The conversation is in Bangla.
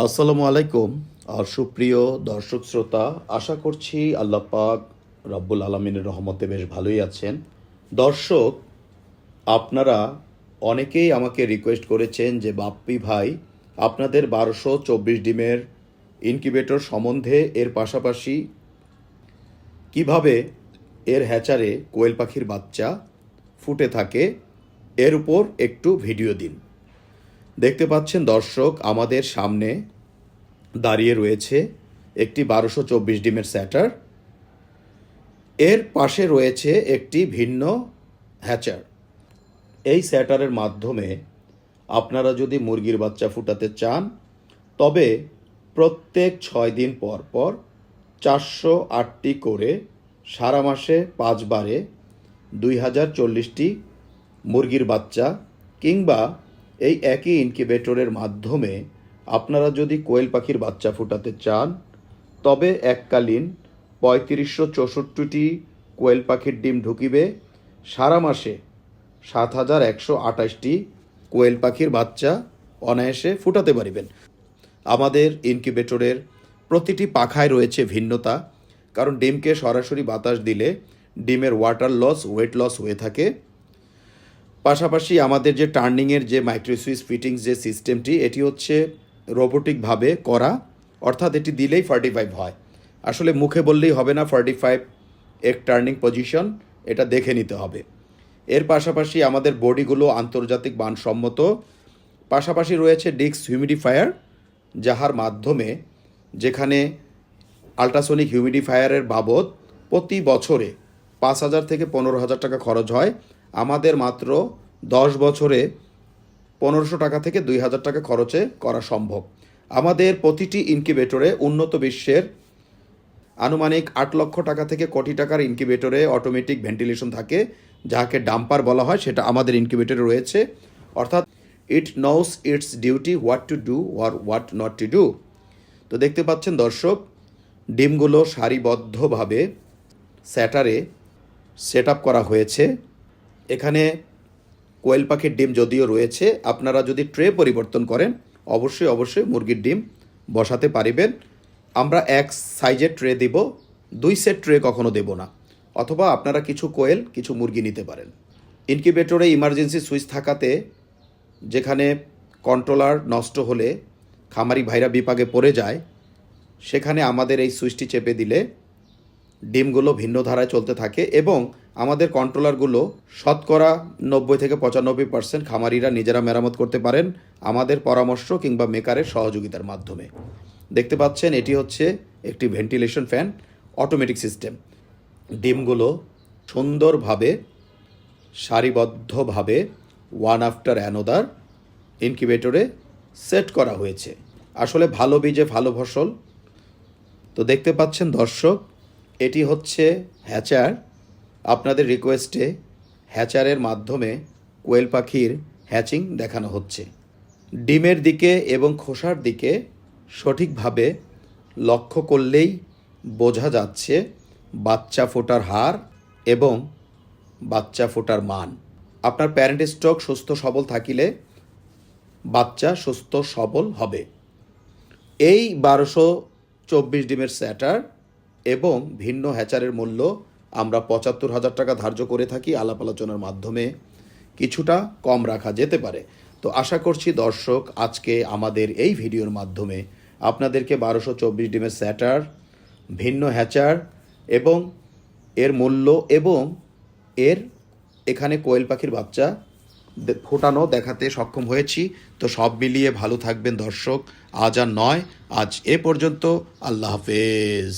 আসসালামু আলাইকুম। আর সুপ্রিয় দর্শক শ্রোতা, আশা করছি আল্লাহ পাক রব্বুল আলমিনের রহমতে বেশ ভালোই আছেন। দর্শক, আপনারা অনেকেই আমাকে রিকোয়েস্ট করেছেন যে, বাপ্পি ভাই, আপনাদের বারোশো চব্বিশ ডিমের ইনকিউবেটর সম্বন্ধে এর পাশাপাশি কীভাবে এর হ্যাচারে কোয়েল পাখির বাচ্চা ফুটে থাকে, এর উপর একটু ভিডিও দিন। দেখতে পাচ্ছেন দর্শক, আমাদের সামনে দাঁড়িয়ে রয়েছে একটি বারোশো চব্বিশ ডিমের স্যাটার। এর পাশে রয়েছে একটি ভিন্ন হ্যাচার। এই স্যাটারের মাধ্যমে আপনারা যদি মুরগির বাচ্চা ফুটাতে চান, তবে প্রত্যেক ছয় দিন পর পর চারশো আটটি করে সারা মাসে পাঁচবারে দুই হাজার চল্লিশটি মুরগির বাচ্চা কিংবা এই একই ইনকিউবেটরের মাধ্যমে আপনারা যদি কোয়েল পাখির বাচ্চা ফুটাতে চান, তবে এককালীন পঁয়ত্রিশশো চৌষট্টিটি কোয়েল পাখির ডিম ঢুকিবে। সারা মাসে সাত হাজার একশো আঠাশটি কোয়েল পাখির বাচ্চা অনায়াসে ফুটাতে পারিবেন। আমাদের ইনকিউবেটরের প্রতিটি পাখায় রয়েছে ভিন্নতা, কারণ ডিমকে সরাসরি বাতাস দিলে ডিমের ওয়াটার লস ওয়েট লস হয়ে থাকে। পাশাপাশি আমাদের যে টার্নিংয়ের যে মাইক্রোসুইচ ফিটিংস যে সিস্টেমটি এটি হচ্ছে রোবোটিকভাবে করা, অর্থাৎ এটি দিলেই ফর্টি ফাইভ হয়। আসলে মুখে বললেই হবে না ফর্টি ফাইভ এক টার্নিং পজিশন এটা দেখে নিতে হবে। এর পাশাপাশি আমাদের বডিগুলো আন্তর্জাতিক মানসম্মত। পাশাপাশি রয়েছে ডিক্স হিউমিডিফায়ার যাহার মাধ্যমে যেখানে আল্ট্রাসোনিক হিউমিডিফায়ারের বাবদ প্রতি বছরে পাঁচ হাজার থেকে পনেরো হাজার টাকা খরচ হয়। আমাদের মাত্র দশ বছরে পনেরোশো টাকা থেকে দুই হাজার টাকা খরচে করা সম্ভব। আমাদের প্রতিটি ইনকিউবেটরে উন্নত বিশ্বের আনুমানিক আট লক্ষ টাকা থেকে কোটি টাকার ইনকিউবেটরে অটোমেটিক ভেন্টিলেশন থাকে, যাকে ডাম্পার বলা হয়, সেটা আমাদের ইনকিউবেটরে রয়েছে। অর্থাৎ, it knows its duty what to do or what not to do. তো দেখতে পাচ্ছেন দর্শক, ডিমগুলো সারিবদ্ধভাবে স্যাটারে সেট করা হয়েছে। এখানে কোয়েল পাখির ডিম যদিও রয়েছে, আপনারা যদি ট্রে পরিবর্তন করেন, অবশ্যই অবশ্যই মুরগির ডিম বসাতে পারিবেন। আমরা এক সাইজের ট্রে দিব, দুই সেট ট্রে কখনো দেব না, অথবা আপনারা কিছু কোয়েল, কিছু মুরগি নিতে পারেন। ইনকিউবেটরে ইমার্জেন্সি সুইচ থাকাতে যেখানে কন্ট্রোলার নষ্ট হলে খামারি ভাইরা বিপাকে পড়ে যায়, সেখানে আমাদের এই সুইচটি চেপে দিলে ডিমগুলো ভিন্ন ধারায় চলতে থাকে এবং আমাদের কন্ট্রোলারগুলো শতকরা নব্বই থেকে পঁচানব্বই পার্সেন্ট খামারিরা নিজেরা মেরামত করতে পারেন আমাদের পরামর্শ কিংবা মেকারের সহযোগিতার মাধ্যমে। দেখতে পাচ্ছেন, এটি হচ্ছে একটি ভেন্টিলেশন ফ্যান অটোমেটিক সিস্টেম ডিমগুলো সুন্দরভাবে, সারিবদ্ধভাবে ওয়ান আফটার অ্যানোদার ইনকিউবেটরে সেট করা হয়েছে। আসলে ভালো বীজে ভালো ফসল। তো দেখতে পাচ্ছেন দর্শক, এটি হচ্ছে হ্যাচার আপনাদের রিকোয়েস্টে হ্যাচারের মাধ্যমে কোয়েল পাখির হ্যাচিং দেখানো হচ্ছে। ডিমের দিকে এবং খোসার দিকে সঠিকভাবে লক্ষ্য করলেই বোঝা যাচ্ছে বাচ্চা ফোটার হার এবং বাচ্চা ফোটার মান। আপনার প্যারেন্ট স্টক সুস্থ সবল থাকিলে বাচ্চা সুস্থ সবল হবে। এই বারোশো চব্বিশ ডিমের স্যাটার এবং ভিন্ন হ্যাচারের মূল্য আমরা পঁচাত্তর হাজার টাকা ধার্য করে থাকি আলাপ আলোচনার মাধ্যমে। কিছুটা কম রাখা যেতে পারে। তো আশা করছি দর্শক, আজকে আমাদের এই ভিডিওর মাধ্যমে আপনাদেরকে বারোশো চব্বিশ ডিমের স্যাটার, ভিন্ন হ্যাচার এবং এর মূল্য এবং এর এখানে কোয়েল পাখির বাচ্চা ফোটানো দেখাতে সক্ষম হয়েছি। তো সব মিলিয়ে ভালো থাকবেন দর্শক। আজ আর নয়, আজ এ পর্যন্ত। আল্লাহ হাফেজ।